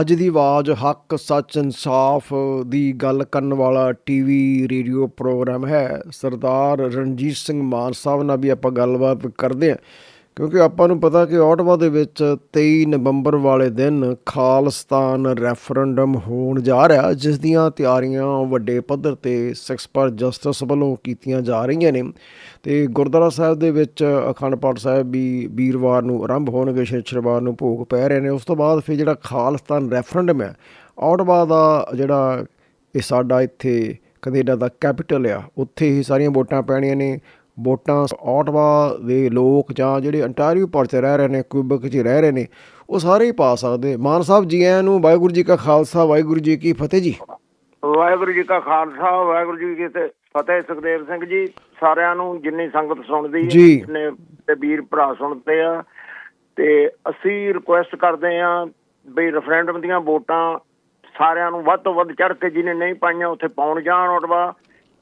ਅੱਜ ਦੀ ਆਵਾਜ਼ ਹੱਕ, ਸੱਚ, ਇਨਸਾਫ ਦੀ ਗੱਲ ਕਰਨ ਵਾਲਾ ਟੀਵੀ ਰੇਡੀਓ ਪ੍ਰੋਗਰਾਮ ਹੈ। ਸਰਦਾਰ ਰਣਜੀਤ ਸਿੰਘ ਮਾਨ ਸਾਹਿਬ ਨਾਲ ਵੀ ਆਪਾਂ ਗੱਲਬਾਤ ਕਰਦੇ ਹਾਂ। ਕਿਉਂਕਿ ਆਪਾਂ ਨੂੰ ਪਤਾ ਕਿ ਔਟਵਾ ਦੇ ਵਿੱਚ 23 ਨਵੰਬਰ ਵਾਲੇ ਦਿਨ ਖਾਲਿਸਤਾਨ ਰੈਫਰੈਂਡਮ ਹੋਣ ਜਾ ਰਿਹਾ, ਜਿਸ ਦੀਆਂ ਤਿਆਰੀਆਂ ਵੱਡੇ ਪੱਧਰ ਤੇ ਸਿਕਸ ਪਰ ਜਸਟਿਸ ਵੱਲੋਂ ਕੀਤੀਆਂ ਜਾ ਰਹੀਆਂ ਨੇ। ਤੇ ਗੁਰਦੁਆਰਾ ਸਾਹਿਬ ਦੇ ਵਿੱਚ ਅਖੰਡ ਪਾਠ ਸਾਹਿਬ ਵੀ ਵੀਰਵਾਰ ਨੂੰ ਆਰੰਭ ਹੋਣਗੇ ਸ਼ਨੀਚਰਵਾਰ ਨੂੰ ਭੋਗ ਪੈ ਰਹੇ ਨੇ। ਉਸ ਤੋਂ ਬਾਅਦ ਫਿਰ ਜਿਹੜਾ ਖਾਲਿਸਤਾਨ ਰੈਫਰੈਂਡਮ ਹੈ ਔਟਵਾ ਦਾ ਜਿਹੜਾ ਇਹ ਸਾਡਾ ਇੱਥੇ ਕੈਨੇਡਾ ਦਾ ਕੈਪੀਟਲ ਆ, ਉੱਥੇ ਹੀ ਸਾਰੀਆਂ ਵੋਟਾਂ ਪੈਣੀਆਂ ਨੇ। ਵੋਟਾਂ ਔਟਵਾ ਦੇ ਲੋਕ ਜਾਂ ਜਿਹੜੇ ਅੰਟਾਰੀਓ ਪਰ 'ਚ ਰਹਿ ਰਹੇ ਨੇ ਕੁਬਕ 'ਚ ਰਹਿ ਰਹੇ ਨੇ ਉਹ ਸਾਰੇ ਹੀ ਪਾ ਸਕਦੇ ਮਾਨ ਸਾਹਿਬ ਜੀ ਆਇਆਂ ਨੂੰ ਵਾਹਿਗੁਰੂ ਜੀ ਕਾ ਖਾਲਸਾ ਵਾਹਿਗੁਰੂ ਜੀ ਕੀ ਫਤਿਹ ਜੀ। ਵਾਹਿਗੁਰੂ ਜੀ ਕਾ ਖਾਲਸਾ ਵਾਹਿਗੁਰੂ ਜੀ ਕੀ ਫਤਿਹ ਸੁਖਦੇਵ ਸਿੰਘ ਜੀ ਸਾਰਿਆਂ ਨੂੰ ਜਿੰਨੀ ਸੰਗਤ ਸੁਣਦੀ। ਨੇ ਤੇ ਵੀਰ ਭਰਾ ਸੁਣਦੇ ਆ ਤੇ ਅਸੀਂ ਰਿਕੁਐਸਟ ਕਰਦੇ ਆ ਵੀ ਰੈਫਰੈਂਡਮ ਦੀਆਂ ਵੋਟਾਂ ਸਾਰਿਆਂ ਨੂੰ ਵੱਧ ਤੋਂ ਵੱਧ ਚੜ੍ਹ ਕੇ ਜਿਹਨੇ ਨਹੀਂ ਪਾਈਆਂ ਉੱਥੇ ਪਾਉਣ ਜਾਣ ਉਟਵਾ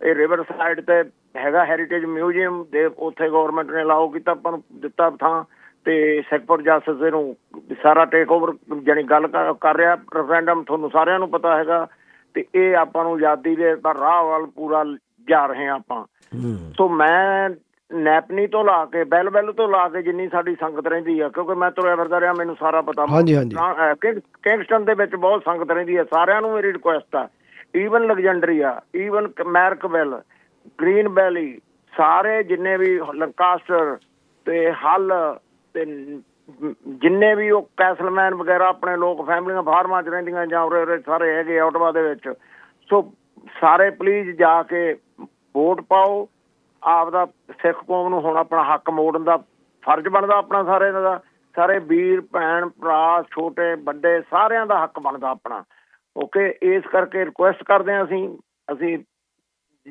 ਇਹ ਰਿਵਰ ਸਾਈਡ ਤੇ ਹੈਗਾ ਹੈਰੀਟੇਜ ਮਿਊਜ਼ੀਅਮ ਦੇ ਉੱਥੇ ਗਵਰਨਮੈਂਟ ਨੇ ਅਲਾਉ ਕੀਤਾ ਆਪਾਂ ਨੂੰ ਦਿੱਤਾ ਥਾਂ ਤੇ ਸੈਕਟਰ ਜਸਟਿਸ ਇਹਨੂੰ ਸਾਰਾ ਟੇਕ ਓਵਰ ਜਾਨੀ ਗੱਲ ਕਰ ਰਿਹਾ ਰੈਫਰੈਂਡਮ ਤੁਹਾਨੂੰ ਸਾਰਿਆਂ ਨੂੰ ਪਤਾ ਹੈਗਾ ਤੇ ਇਹ ਆਪਾਂ ਨੂੰ ਆਜ਼ਾਦੀ ਦੇ ਰਾਹ ਵੱਲ ਪੂਰਾ ਜਾ ਰਹੇ ਹਾਂ ਆਪਾਂ। ਸੋ ਮੈਂ ਨੈਪਨੀ ਤੋਂ ਲਾ ਕੇ ਬੈਲ ਬੈਲ ਤੋਂ ਲਾ ਕੇ ਜਿੰਨੀ ਸਾਡੀ ਸੰਗਤ ਰਹਿੰਦੀ ਆ ਕਿਉਂਕਿ ਮੈਂ ਤੁਰਿਆ ਫਿਰਦਾ ਰਿਹਾ ਮੈਨੂੰ ਸਾਰਾ ਪਤਾ। ਹਾਂਜੀ, ਹਾਂਜੀ। ਕਿੰਗਸਟਨ ਦੇ ਵਿੱਚ ਬਹੁਤ ਸੰਗਤ ਰਹਿੰਦੀ ਆ ਸਾਰਿਆਂ ਨੂੰ ਮੇਰੀ ਰਿਕੁਐਸਟ ਆ। ਈਵਨ ਲੈਗਜੈਂਡਰੀਆ ਈਵਨ ਮੈਰਕਵੈਲ ਗ੍ਰੀਨ ਵੈਲੀ ਸਾਰੇ ਜਿੰਨੇ ਵੀ ਲੰਕਾਸਟਰ ਤੇ ਹੱਲ ਤੇ ਜਿੰਨੇ ਵੀ ਉਹ ਕੈਸਲਮੈਨ ਵਗੈਰਾ ਆਪਣੇ ਲੋਕ ਫੈਮਲੀਆਂ ਫਾਰਮਾਂ 'ਚ ਰਹਿੰਦੀਆਂ ਜਾਂ ਉਰੇ ਸਾਰੇ ਹੈਗੇ ਆਊਟਵਾ ਦੇ ਵਿੱਚ, ਸੋ ਸਾਰੇ ਪਲੀਜ਼ ਜਾ ਕੇ ਵੋਟ ਪਾਓ। ਆਪਦਾ ਸਿੱਖ ਕੌਮ ਨੂੰ ਹੁਣ ਆਪਣਾ ਹੱਕ ਮੋੜਨ ਦਾ ਫਰਜ਼ ਬਣਦਾ ਆਪਣਾ ਸਾਰੇ ਦਾ। ਸਾਰੇ ਵੀਰ, ਭੈਣ, ਭਰਾ, ਛੋਟੇ, ਵੱਡੇ, ਸਾਰਿਆਂ ਦਾ ਹੱਕ ਬਣਦਾ ਆਪਣਾ। ਓਕੇ ਇਸ ਕਰਕੇ ਰਿਕੁਐਸਟ ਕਰਦੇ ਹਾਂ ਅਸੀਂ ਅਸੀਂ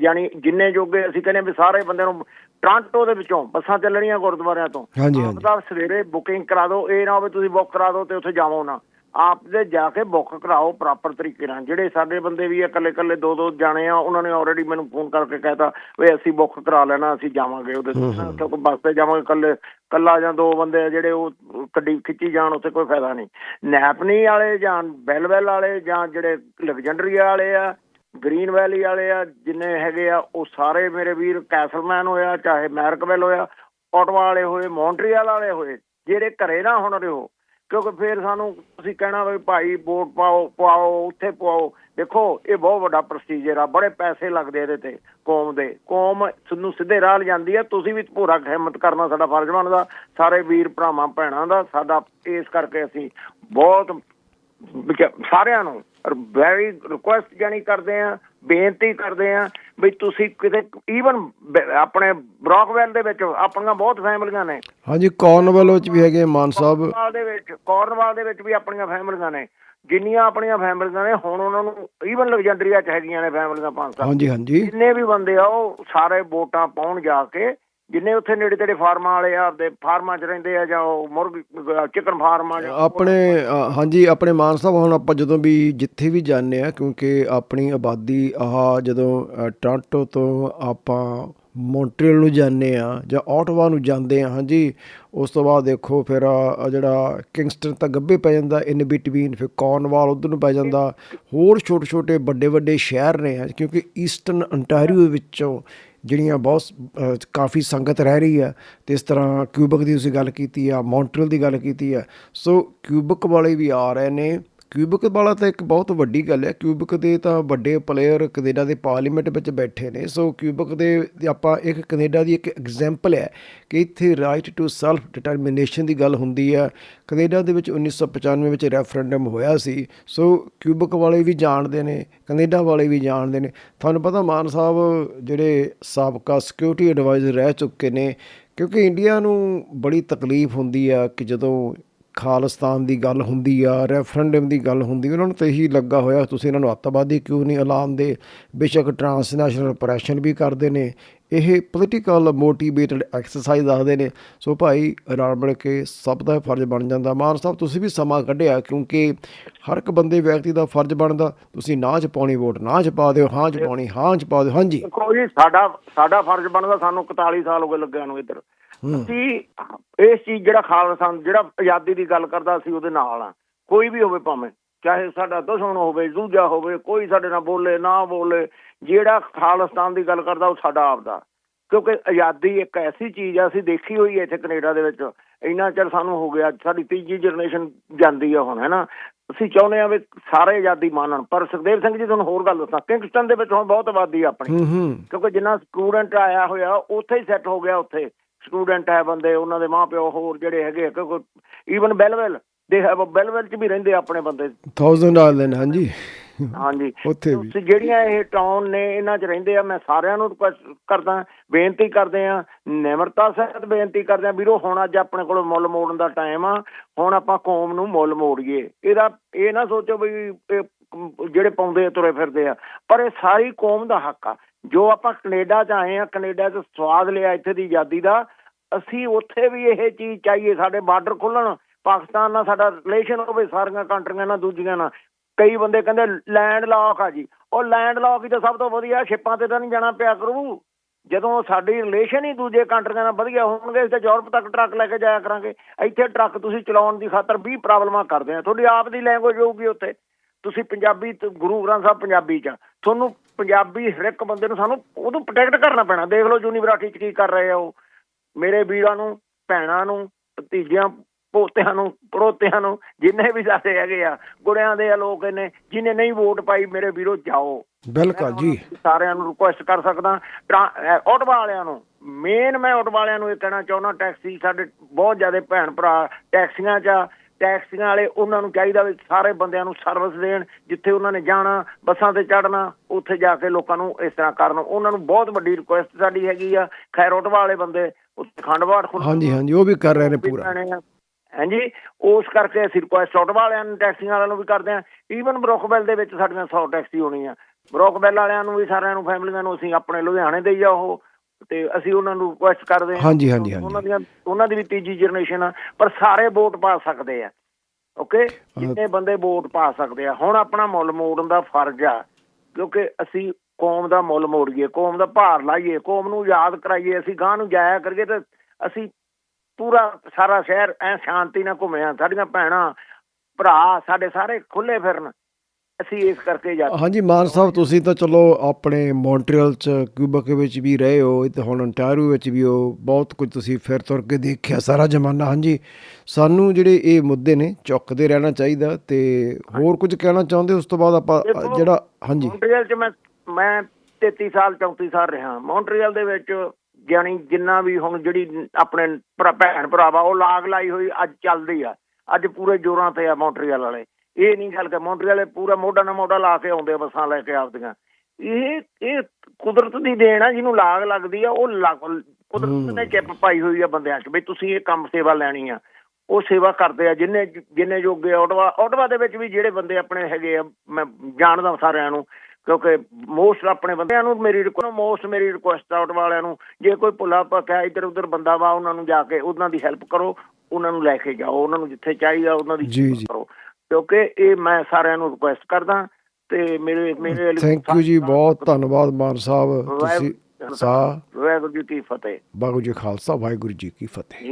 ਯਾਨੀ ਜਿੰਨੇ ਜੋਗੇ ਅਸੀਂ ਕਹਿੰਦੇ ਵੀ ਸਾਰੇ ਬੰਦਿਆਂ ਨੂੰ ਟ੍ਰਾਂਟੋ ਦੇ ਵਿੱਚੋਂ ਬੱਸਾਂ ਚੱਲਣੀਆਂ ਗੁਰਦੁਆਰਿਆਂ ਤੋਂ। ਹਾਂਜੀ, ਆਪ। ਦਾ ਸਵੇਰੇ ਬੁਕਿੰਗ ਕਰਾ ਦਿਓ ਇਹ ਨਾ ਹੋਵੇ ਤੁਸੀਂ ਬੁੱਕ ਕਰਾ ਦਿਓ ਤੇ ਉੱਥੇ ਜਾਵੋ ਨਾ। ਆਪ ਦੇ ਜਾ ਕੇ ਬੁੱਕ ਕਰਾਓ ਪ੍ਰੋਪਰ ਤਰੀਕੇ ਨਾਲ। ਜਿਹੜੇ ਸਾਡੇ ਬੰਦੇ ਵੀ ਆ ਇਕੱਲੇ ਇਕੱਲੇ ਦੋ ਦੋ ਜਾਣੇ ਆ ਉਹਨਾਂ ਨੇ ਆਲਰੇਡੀ ਮੈਨੂੰ ਫੋਨ ਕਰਕੇ ਕਹਿਤਾ ਵੀ ਅਸੀਂ ਬੁੱਕ ਕਰਾ ਲੈਣਾ ਅਸੀਂ ਜਾਵਾਂਗੇ ਉਹਦੇ ਤੇ ਕੋਈ ਬੱਸ ਤੇ ਜਾਵਾਂਗੇ ਇਕੱਲੇ ਕੱਲਾ ਜਾਂ ਦੋ ਬੰਦੇ ਆ ਜਿਹੜੇ ਉਹ ਗੱਡੀ ਖਿੱਚੀ ਜਾਣ ਉੱਥੇ ਕੋਈ ਫਾਇਦਾ ਨਹੀਂ। ਨੈਪਨੀ ਵਾਲੇ ਜਾਂ ਬੈਲਵੈਲ ਵਾਲੇ ਜਾਂ ਜਿਹੜੇ ਲੈਗਜੈਂਡਰੀਆ ਵਾਲੇ ਆ ਗ੍ਰੀਨ ਵੈਲੀ ਵਾਲੇ ਆ, ਜਿੰਨੇ ਹੈਗੇ ਆ, ਉਹ ਸਾਰੇ ਮੇਰੇ ਵੀਰ ਕੈਸਲਮੈਨ ਹੋਇਆ, ਚਾਹੇ ਮੈਰਕਵੈਲ ਹੋਇਆ ਆਟਵਾ ਵਾਲੇ ਹੋਏ ਮੌਂਟਰੀਅਲ ਵਾਲੇ ਹੋਏ, ਜਿਹੜੇ ਘਰੇ ਨਾ ਹੁਣ ਰਹੋ, ਕਿਉਂਕਿ ਫੇਰ ਸਾਨੂੰ ਤੁਸੀਂ ਕਹਿਣਾ ਵੀ ਭਾਈ ਵੋਟ ਪਾਓ ਪਾਓ, ਉੱਥੇ ਪਾਓ। ਦੇਖੋ, ਇਹ ਬਹੁਤ ਵੱਡਾ ਪ੍ਰੋਸੀਜਰ ਆ ਬੜੇ ਪੈਸੇ ਲੱਗਦੇ ਇਹਦੇ ਤੇ, ਕੌਮ ਦੇ। ਕੌਮ ਨੂੰ ਸਿੱਧੇ ਰਾਹ ਜਾਂਦੀ ਆ, ਤੁਸੀਂ ਵੀ ਪੂਰਾ ਹਿੰਮਤ ਕਰਨਾ ਸਾਡਾ ਫਰਜ਼ ਬਣਦਾ, ਸਾਰੇ ਵੀਰ ਭਰਾਵਾਂ, ਭੈਣਾਂ ਦਾ, ਸਾਡਾ ਇਸ ਕਰਕੇ ਅਸੀਂ ਬਹੁਤ ਸਾਰਿਆਂ ਨੂੰ ਵੈਰੀ ਰਿਕੁਐਸਟ ਜਾਨੀ ਕਰਦੇ ਆ ਬੇਨਤੀ ਕਰਦੇ ਆ ਵੀ ਤੁਸੀਂ ਕਿਤੇ ਈਵਨ ਆਪਣੇ ਬ੍ਰੌਕਵੈਲ ਦੇ ਵਿੱਚ ਆਪਣੀਆਂ ਬਹੁਤ ਫੈਮਲੀਆਂ ਨੇ। ਹਾਂਜੀ ਕਾਰਨਵਾਲ ਚ ਵੀ ਹੈਗੇ ਮਾਨ ਸਾਹਿਬ। ਕਾਰਨਵਾਲ ਦੇ ਵਿੱਚ ਕਾਰਨਵਾਲ ਦੇ ਵਿੱਚ ਵੀ ਆਪਣੀਆਂ ਫੈਮਲੀਆਂ ਨੇ। ਜਿੰਨੀਆਂ ਆਪਣੀਆਂ ਫੈਮਲੀਆਂ ਨੇ ਹੁਣ ਉਹਨਾਂ ਨੂੰ ਈਵਨ ਲੈਜੈਂਡਰੀਆ ਚ ਹੈਗੀਆਂ ਨੇ ਫੈਮਲੀਆਂ ਪੰਜ ਸੱਤ ਹਾਂਜੀ ਹਾਂਜੀ। ਜਿੰਨੇ ਵੀ ਬੰਦੇ ਆ ਉਹ ਸਾਰੇ ਵੋਟਾਂ ਪਾਉਣ ਜਾ ਕੇ ਜਿੰਨੇ ਉੱਥੇ ਨੇੜੇ ਤੇੜੇ ਫਾਰਮਾਂ ਵਾਲੇ ਆ ਆਪਦੇ ਫਾਰਮਾਂ 'ਚ ਰਹਿੰਦੇ ਆ ਜਾਂ ਉਹ ਮੁਰਗ ਚਿਕਨ ਫਾਰਮ ਜਾਂ ਆਪਣੇ ਹਾਂਜੀ ਆਪਣੇ ਮਾਨ ਸਾਹਿਬ ਹੁਣ ਆਪਾਂ ਜਦੋਂ ਵੀ ਜਿੱਥੇ ਵੀ ਜਾਂਦੇ ਆ ਕਿਉਂਕਿ ਆਪਣੀ ਆਬਾਦੀ ਆਹ ਜਦੋਂ ਅ, ਟੋਰਾਂਟੋ ਤੋਂ ਆਪਾਂ ਮੌਂਟਰੀਅਲ ਨੂੰ ਜਾਂਦੇ ਆ ਜਾਂ ਆਟਵਾ ਨੂੰ ਜਾਂਦੇ ਆ ਹਾਂਜੀ ਉਸ ਤੋਂ ਬਾਅਦ ਦੇਖੋ ਫਿਰ ਜਿਹੜਾ ਕਿੰਗਸਟਨ ਤਾਂ ਗੱਬੇ ਪੈ ਜਾਂਦਾ ਇਨ ਬਿਟਵੀਨ ਫਿਰ ਕਾਰਨਵਾਲ ਉਧਰ ਨੂੰ ਪੈ ਜਾਂਦਾ। ਹੋਰ ਛੋਟੇ ਛੋਟੇ ਵੱਡੇ ਵੱਡੇ ਸ਼ਹਿਰ ਨੇ ਕਿਉਂਕਿ ਈਸਟਰਨ ਅੰਟਾਰੀਓ ਵਿੱਚੋਂ ਜਿਹੜੀਆਂ ਬਹੁਤ ਕਾਫੀ ਸੰਗਤ ਰਹਿ ਰਹੀ ਹੈ, ਤੇ ਇਸ ਤਰ੍ਹਾਂ ਕਿਊਬਕ ਦੀ ਤੁਸੀਂ ਗੱਲ ਕੀਤੀ ਆ ਮੌਂਟਰੀਅਲ ਦੀ ਗੱਲ ਕੀਤੀ ਆ, ਸੋ ਕਿਊਬਕ ਵਾਲੇ ਵੀ ਆ ਰਹੇ ਨੇ। ਕਿਊਬਕ ਵਾਲਾ ਤਾਂ ਇੱਕ ਬਹੁਤ ਵੱਡੀ ਗੱਲ ਹੈ। ਕਿਊਬਕ ਦੇ ਤਾਂ ਵੱਡੇ ਪਲੇਅਰ ਕੈਨੇਡਾ ਦੇ ਪਾਰਲੀਮੈਂਟ ਵਿੱਚ ਬੈਠੇ ਨੇ। ਸੋ ਕਿਊਬਕ ਦੇ ਆਪਾਂ ਇੱਕ ਕੈਨੇਡਾ ਦੀ ਇੱਕ ਐਗਜ਼ਾਮਪਲ ਹੈ ਕਿ ਇੱਥੇ ਰਾਈਟ ਟੂ ਸੈਲਫ ਡਿਟਰਮੀਨੇਸ਼ਨ ਦੀ ਗੱਲ ਹੁੰਦੀ ਹੈ। ਕੈਨੇਡਾ ਦੇ ਵਿੱਚ 1995 ਵਿੱਚ ਰੈਫਰੈਂਡਮ ਹੋਇਆ ਸੀ। ਸੋ ਕਿਊਬਕ ਵਾਲੇ ਵੀ ਜਾਣਦੇ ਨੇ, ਕੈਨੇਡਾ ਵਾਲੇ ਵੀ ਜਾਣਦੇ ਨੇ। ਤੁਹਾਨੂੰ ਪਤਾ ਮਾਨ ਸਾਹਿਬ ਜਿਹੜੇ ਸਾਬਕਾ ਸਿਕਿਉਰਿਟੀ ਐਡਵਾਈਜ਼ਰ ਰਹਿ ਚੁੱਕੇ ਨੇ, ਕਿਉਂਕਿ ਇੰਡੀਆ ਨੂੰ ਬੜੀ ਤਕਲੀਫ ਹੁੰਦੀ ਆ ਕਿ ਜਦੋਂ ਖਾਲਿਸਤਾਨ ਦੀ ਗੱਲ ਹੁੰਦੀ ਆ, ਰੈਫਰੈਂਡਮ ਦੀ ਗੱਲ ਹੁੰਦੀ ਉਹਨਾਂ ਨੂੰ ਤਾਂ ਇਹੀ ਲੱਗਾ ਹੋਇਆ, ਤੁਸੀਂ ਇਹਨਾਂ ਨੂੰ ਅੱਤਵਾਦੀ ਕਿਉਂ ਨਹੀਂ ਐਲਾਨਦੇ? ਬੇਸ਼ੱਕ ਟਰਾਂਸਨੈਸ਼ਨਲ ਆਪਰੇਸ਼ਨ ਵੀ ਕਰਦੇ ਨੇ ਇਹ ਪੋਲੀਟੀਕਲ ਮੋਟੀਵੇਟਡ ਐਕਸਰਸਾਈਜ਼ ਦੱਸਦੇ ਨੇ। ਸੋ ਭਾਈ ਰਲ ਮਿਲ ਕੇ ਸਭ ਦਾ ਫਰਜ਼ ਬਣ ਜਾਂਦਾ। ਮਾਨ ਸਾਹਿਬ ਤੁਸੀਂ ਵੀ ਸਮਾਂ ਕੱਢਿਆ ਕਿਉਂਕਿ ਹਰ ਇੱਕ ਬੰਦੇ ਵਿਅਕਤੀ ਦਾ ਫਰਜ਼ ਬਣਦਾ। ਤੁਸੀਂ ਨਾ ਚ ਪਾਉਣੀ ਵੋਟ ਨਾ ਚ ਪਾ ਦਿਓ ਹਾਂ ਚ ਪਾਉਣੀ ਹਾਂ ਚ ਪਾ ਦਿਓ। ਹਾਂਜੀ। ਜੀ ਸਾਡਾ ਸਾਡਾ ਫਰਜ਼ ਬਣਦਾ ਸਾਨੂੰ 41 ਸਾਲ ਹੋ ਗਏ ਲੱਗਿਆ ਨੂੰ ਇੱਧਰ। ਅਸੀਂ ਇਸ ਚੀਜ਼ ਜਿਹੜਾ ਖਾਲਸਾ ਜਿਹੜਾ ਆਜ਼ਾਦੀ ਦੀ ਗੱਲ ਕਰਦਾ ਅਸੀਂ ਉਹਦੇ ਨਾਲ ਆ। ਕੋਈ ਵੀ ਹੋਵੇ ਭਾਵੇਂ। ਚਾਹੇ ਸਾਡਾ ਦੁਸ਼ਮਣ ਹੋਵੇ ਦੂਜਾ ਹੋਵੇ ਕੋਈ ਸਾਡੇ ਨਾਲ ਬੋਲੇ ਨਾ ਬੋਲੇ ਜਿਹੜਾ ਖਾਲਿਸਤਾਨ ਦੀ ਗੱਲ ਕਰਦਾ ਉਹ ਸਾਡਾ ਆਪਦਾ। ਕਿਉਂਕਿ ਆਜ਼ਾਦੀ ਇੱਕ ਐਸੀ ਚੀਜ਼ ਆ ਅਸੀਂ ਦੇਖੀ ਹੋਈ ਹੈ ਇੱਥੇ ਕੈਨੇਡਾ ਦੇ ਵਿੱਚ। ਇੰਨਾ ਚਿਰ ਸਾਨੂੰ ਹੋ ਗਿਆ ਸਾਡੀ ਤੀਜੀ ਜਨਰੇਸ਼ਨ ਜਾਂਦੀ ਆ ਹੁਣ ਹੈਨਾ? ਅਸੀਂ ਚਾਹੁੰਦੇ ਆ ਵੀ ਸਾਰੇ ਆਜ਼ਾਦੀ ਮਾਨਣ ਪਰ ਸੁਖਦੇਵ ਸਿੰਘ ਜੀ ਤੁਹਾਨੂੰ ਹੋਰ ਗੱਲ ਦੱਸਾਂ ਕਿੰਗਸਟਨ ਦੇ ਵਿੱਚ ਹੁਣ ਬਹੁਤ ਆਬਾਦੀ ਆ ਆਪਣੀ। ਕਿਉਂਕਿ ਜਿੰਨਾ ਸਟੂਡੈਂਟ ਆਇਆ ਹੋਇਆ ਉੱਥੇ ਹੀ ਸੈੱਟ ਹੋ ਗਿਆ ਉੱਥੇ। ਸਟੂਡੈਂਟ ਹੈ ਬੰਦੇ ਉਹਨਾਂ ਦੇ ਮਾਪਿਓ ਹੋਰ ਜਿਹੜੇ ਹੈਗੇ ਕਿਉਂਕਿ ਈਵਨ ਬੈਲਵੈਲ ਦੇ ਹੈਵ ਬੈਲਵੈਲ ਚ ਵੀ ਰਹਿੰਦੇ ਆਪਣੇ ਬੰਦੇ। 1000 ਆਇਲੈਂਡ ਹਾਂਜੀ। ਹਾਂਜੀ। ਉੱਥੇ ਵੀ। ਤੁਸੀਂ ਜਿਹੜੀਆਂ ਇਹ ਟਾਊਨ ਨੇ ਇਹਨਾਂ 'ਚ ਰਹਿੰਦੇ ਆ ਮੈਂ ਸਾਰਿਆਂ ਨੂੰ ਕਰਦਾ ਬੇਨਤੀ ਕਰਦੇ ਆ ਨਿਮਰਤਾ ਸਹਿਤ ਬੇਨਤੀ ਕਰਦੇ ਆ ਵੀਰੋ ਹੁਣ ਅੱਜ ਆਪਣੇ ਕੋਲ ਮੁੱਲ ਮੋੜਨ ਦਾ ਟਾਈਮ ਆ ਹੁਣ ਆਪਾਂ ਕੌਮ ਨੂੰ ਮੁੱਲ ਮੋੜੀਏ। ਇਹਦਾ ਇਹ ਨਾ ਸੋਚੋ ਵੀ ਜਿਹੜੇ ਪਾਉਂਦੇ ਆ, ਤੁਰੇ ਫਿਰਦੇ ਆ। ਪਰ ਇਹ ਸਾਰੀ ਕੌਮ ਦਾ ਹੱਕ ਆ। ਜੋ ਆਪਾਂ ਕੈਨੇਡਾ 'ਚ ਆਏ ਆ ਕੈਨੇਡਾ 'ਚ ਸਵਾਦ ਲਿਆ ਇੱਥੇ ਦੀ ਆਜ਼ਾਦੀ ਦਾ ਅਸੀਂ ਉੱਥੇ ਵੀ ਇਹ ਚੀਜ਼ ਚਾਹੀਏ ਸਾਡੇ ਬਾਰਡਰ ਖੁੱਲਣ ਪਾਕਿਸਤਾਨ ਨਾਲ ਸਾਡਾ ਰਿਲੇਸ਼ਨ ਹੋਵੇ, ਸਾਰੀਆਂ ਕੰਟਰੀਆਂ ਨਾਲ, ਦੂਜੀਆਂ ਨਾਲ। ਕਈ ਬੰਦੇ ਕਹਿੰਦੇ ਲੈਂਡ ਲੌਕ ਆ ਜੀ। ਉਹ ਲੈਂਡ ਲੌਕ ਹੀ ਤਾਂ ਸਭ ਤੋਂ ਵਧੀਆ ਸ਼ਿਪਾਂ ਤੇ ਤਾਂ ਨਹੀਂ ਜਾਣਾ ਪਿਆ ਕਰੂ। ਜਦੋਂ ਸਾਡੀ ਰਿਲੇਸ਼ਨ ਹੀ ਦੂਜੇ ਕੰਟਰੀਆਂ ਨਾਲ ਵਧੀਆ ਹੋਣਗੇ ਤੇ ਯੂਰਪ ਤੱਕ ਟਰੱਕ ਲੈ ਕੇ ਜਾਇਆ ਕਰਾਂਗੇ। ਇੱਥੇ ਟਰੱਕ ਤੁਸੀਂ ਚਲਾਉਣ ਦੀ ਖਾਤਰ 20 ਪ੍ਰੋਬਲਮਾਂ ਕਰਦੇ ਆ। ਤੁਹਾਡੀ ਆਪ ਦੀ ਲੈਂਗੁਏਜ ਹੋਊਗੀ ਉੱਥੇ। ਤੁਸੀਂ ਪੰਜਾਬੀ ਗੁਰੂ ਗ੍ਰੰਥ ਸਾਹਿਬ ਪੰਜਾਬੀ ਚ ਤੁਹਾਨੂੰ ਪੰਜਾਬੀ ਹਰ ਇੱਕ ਬੰਦੇ ਨੂੰ ਸਾਨੂੰ ਉਹਨੂੰ ਪ੍ਰੋਟੈਕਟ ਕਰਨਾ ਪੈਣਾ। ਦੇਖ ਲਓ, ਯੂਨੀਵਰਸਿਟੀ ਚ ਕੀ ਕਰ ਰਹੇ ਆ ਉਹ। ਮੇਰੇ ਵੀਰਾਂ ਨੂੰ, ਭੈਣਾਂ ਨੂੰ, ਭਤੀਜਿਆਂ ਪੋਤਿਆਂ ਨੂੰ ਪੜੋਤਿਆਂ ਨੂੰ ਜਿੰਨੇ ਵੀ ਸਾਡੇ ਹੈਗੇ ਆ ਗੁੜਿਆਂ ਦੇ ਲੋਕ ਇਹਨੇ ਜਿਨੇ ਨਹੀਂ ਵੋਟ ਪਾਈ ਮੇਰੇ ਵੀਰੋ ਜਾਓ। ਬਿਲਕੁਲ ਜੀ। ਸਾਰਿਆਂ ਨੂੰ ਰਿਕੁਐਸਟ ਕਰ ਸਕਦਾ ਆਟੋਵਾ ਵਾਲਿਆਂ ਨੂੰ ਮੇਨ ਮੈਂ ਆਟੋਵਾ ਵਾਲਿਆਂ ਨੂੰ ਇਹ ਕਹਿਣਾ ਚਾਹੁੰਦਾ ਟੈਕਸੀ ਸਾਡੇ ਬਹੁਤ ਜ਼ਿਆਦਾ ਭੈਣ ਭਰਾ ਟੈਕਸੀਆਂ 'ਚ ਟੈਕਸੀਆਂ ਵਾਲੇ ਉਹਨਾਂ ਨੂੰ ਚਾਹੀਦਾ ਵੀ ਸਾਰੇ ਬੰਦਿਆਂ ਨੂੰ ਸਰਵਿਸ ਦੇਣ ਜਿੱਥੇ ਉਹਨਾਂ ਨੇ ਜਾਣਾ ਬੱਸਾਂ ਤੇ ਚੜਨਾ ਉੱਥੇ ਜਾ ਕੇ ਲੋਕਾਂ ਨੂੰ ਇਸ ਤਰ੍ਹਾਂ ਕਰਨ। ਉਹਨਾਂ ਨੂੰ ਬਹੁਤ ਵੱਡੀ ਰਿਕੁਐਸਟ ਸਾਡੀ ਹੈਗੀ ਆ ਖੈਰ ਆਟੋਵਾ ਵਾਲੇ ਬੰਦੇ ਉੱਥੇ ਖੰਡਵਾੜ ਖੁੱਲ੍ਹ ਹਾਂਜੀ ਹਾਂਜੀ ਉਹ ਵੀ ਕਰ ਰਹੇ ਨੇ ਪੂਰਾ। ਹਾਂਜੀ ਉਸ ਕਰਕੇ ਅਸੀਂ ਰਿਕੁਐਸਟ ਆਟੋ ਵਾਲਿਆਂ ਨੂੰ ਟੈਕਸੀਆਂ ਵਾਲਿਆਂ ਨੂੰ ਵੀ ਕਰਦੇ ਆ ਈਵਨ ਬਰੋਕਬੈਲ ਦੇ ਵਿੱਚ ਸਾਡੀਆਂ 100 ਟੈਕਸੀ ਹੋਣੀਆਂ। ਬਰੋਕਬੈਲ ਵਾਲਿਆਂ ਨੂੰ ਵੀ ਸਾਰਿਆਂ ਨੂੰ ਫੈਮਲੀਆਂ ਨੂੰ ਅਸੀਂ ਆਪਣੇ ਲੁਧਿਆਣੇ ਦੇ ਹੀ ਆ ਉਹ ਤੇ ਅਸੀਂ ਉਹਨਾਂ ਨੂੰ ਰਿਕੁਐਸਟ ਕਰਦੇ ਆ ਹਾਂਜੀ, ਹਾਂਜੀ, ਹਾਂਜੀ। ਉਹਨਾਂ ਦੀਆਂ ਉਹਨਾਂ ਦੀ ਵੀ ਤੀਜੀ ਜਨਰੇਸ਼ਨ ਆ ਪਰ ਸਾਰੇ ਵੋਟ ਪਾ ਸਕਦੇ ਆ। ਓਕੇ ਜਿੰਨੇ ਬੰਦੇ ਵੋਟ ਪਾ ਸਕਦੇ ਆ। ਹੁਣ ਆਪਣਾ ਮੁੱਲ ਮੋੜਨ ਦਾ ਫਰਜ਼ ਆ ਕਿਉਂਕਿ ਅਸੀਂ ਕੌਮ ਦਾ ਮੁੱਲ ਮੋੜੀਏ ਕੌਮ ਦਾ ਭਾਰ ਲਾਈਏ ਕੌਮ ਨੂੰ ਯਾਦ ਕਰਾਈਏ ਅਸੀਂ ਗਾਂ ਨੂੰ ਜਾਇਆ ਕਰੀਏ ਤੇ ਅਸੀਂ ਪੂਰਾ ਸਾਰਾ ਸ਼ਹਿਰ ਐ ਸ਼ਾਂਤੀ ਨਾਲ ਘੁੰਮਿਆ ਸਾਡੀਆਂ ਭੈਣਾਂ ਭਰਾ ਸਾਡੇ ਸਾਰੇ ਖੁੱਲੇ ਫਿਰਨ। ਅਸੀਂ ਇਸ ਕਰਕੇ ਜਾ ਹਾਂਜੀ ਮਾਨ ਸਾਹਿਬ ਤੁਸੀਂ ਤਾਂ ਚਲੋ ਆਪਣੇ ਮੌਂਟਰੀਅਲ ਚ ਕਿਊਬਕ ਵਿੱਚ ਵੀ ਰਹੇ ਹੋ ਤੇ ਹੁਣ ontario ਵਿੱਚ ਵੀ ਹੋ। ਬਹੁਤ ਕੁਝ ਤੁਸੀਂ ਫਿਰ ਤੁਰ ਕੇ ਦੇਖਿਆ ਸਾਰਾ ਜ਼ਮਾਨਾ। ਹਾਂਜੀ ਸਾਨੂੰ ਜਿਹੜੇ ਇਹ ਮੁੱਦੇ ਨੇ ਚੁੱਕਦੇ ਰਹਿਣਾ ਚਾਹੀਦਾ ਤੇ ਹੋਰ ਕੁਝ ਕਹਿਣਾ ਚਾਹੁੰਦੇ ਉਸ ਤੋਂ ਬਾਅਦ ਆਪਾਂ ਜਿਹੜਾ ਹਾਂਜੀ। ਮੌਂਟਰੀਅਲ 'ਚ ਮੈਂ ਮੈਂ 33 ਸਾਲ 34 ਸਾਲ ਰਿਹਾ। ਮੌਂਟਰੀਅਲ ਦੇ ਵਿੱਚ ਜਾਣੀ ਜਿੰਨਾ ਵੀ ਹੁਣ ਜਿਹੜੀ ਆਪਣੇ ਭੈਣ ਭਰਾਵਾ ਉਹ ਲਾਗ ਲਾਈ ਹੋਈ ਅੱਜ ਚੱਲਦੀ ਆ। ਅੱਜ ਪੂਰੇ ਜੋਰਾਂ ਤੇ ਆ ਮੌਂਟਰੀਅਲ ਵਾਲੇ। ਇਹ ਨਹੀਂ ਗੱਲ ਕਿ ਮੌਂਟਰੀਅਲ ਵਾਲੇ ਪੂਰਾ ਮੋਢਾ ਨਾਲ ਮੋਢਾ ਲਾ ਕੇ ਆਉਂਦੇ ਬੱਸਾਂ ਲੈ ਕੇ ਆਪਦੀਆਂ। ਇਹ ਇਹ ਕੁਦਰਤ ਦੀ ਦੇਣ ਆ ਜਿਹਨੂੰ ਲਾਗ ਲੱਗਦੀ ਆ ਉਹ ਕੁਦਰਤ ਨੇ ਚਿੱਪ ਪਾਈ ਹੋਈ ਆ ਬੰਦਿਆਂ 'ਚ ਵੀ ਤੁਸੀਂ ਇਹ ਕੰਮ ਸੇਵਾ ਲੈਣੀ ਆ। ਉਹ ਸੇਵਾ ਕਰਦੇ ਆ ਜਿੰਨੇ ਜਿੰਨੇ ਜੋਗੇ ਆਟਵਾ ਆਟਵਾ ਦੇ ਵਿੱਚ ਵੀ ਜਿਹੜੇ ਬੰਦੇ ਆਪਣੇ ਹੈਗੇ ਆ ਮੈਂ ਜਾਣਦਾ ਸਾਰਿਆਂ ਨੂੰ ਕਿਉਂਕਿ ਮੋਸਟ ਆਪਣੇ ਬੰਦਿਆਂ ਨੂੰ ਮੇਰੀ ਮੋਸਟ ਮੇਰੀ ਰਿਕੁਐਸਟ ਆਊਟ ਵਾਲਿਆਂ ਨੂੰ ਜੇ ਕੋਈ ਭੁੱਲਾ ਭੱਖਿਆ ਇੱਧਰ ਉੱਧਰ ਬੰਦਾ ਵਾ ਉਹਨਾਂ ਨੂੰ ਜਾ ਕੇ ਉਹਨਾਂ ਦੀ ਹੈਲਪ ਕਰੋ ਉਹਨਾਂ ਨੂੰ ਲੈ ਕੇ ਜਾਓ ਉਹਨਾਂ ਨੂੰ ਜਿੱਥੇ ਚਾਹੀਦਾ ਉਹਨਾਂ ਦੀ। ਕਰੋ। ਕਿਉਂਕਿ ਇਹ ਮੈਂ ਸਾਰਿਆਂ ਨੂੰ ਰਿਕੁਐਸਟ ਕਰਦਾ ਤੇ ਮੇਰੇ ਮੇਰੇ ਥੈਂਕ ਯੂ ਜੀ ਬਹੁਤ ਧੰਨਵਾਦ ਮਾਨ ਸਾਹਿਬ। ਤੁਸੀਂ ਵਾਹਿਗੁਰੂ- ਸਾ ਵਾਹਿਗੁਰੂ ਜੀ ਕੀ ਫਤਿਹ। ਬਾਗੂ ਜੀ ਖਾਲਸਾ ਵਾਹਿਗੁਰੂ ਜੀ ਕੀ ਫਤਿਹ।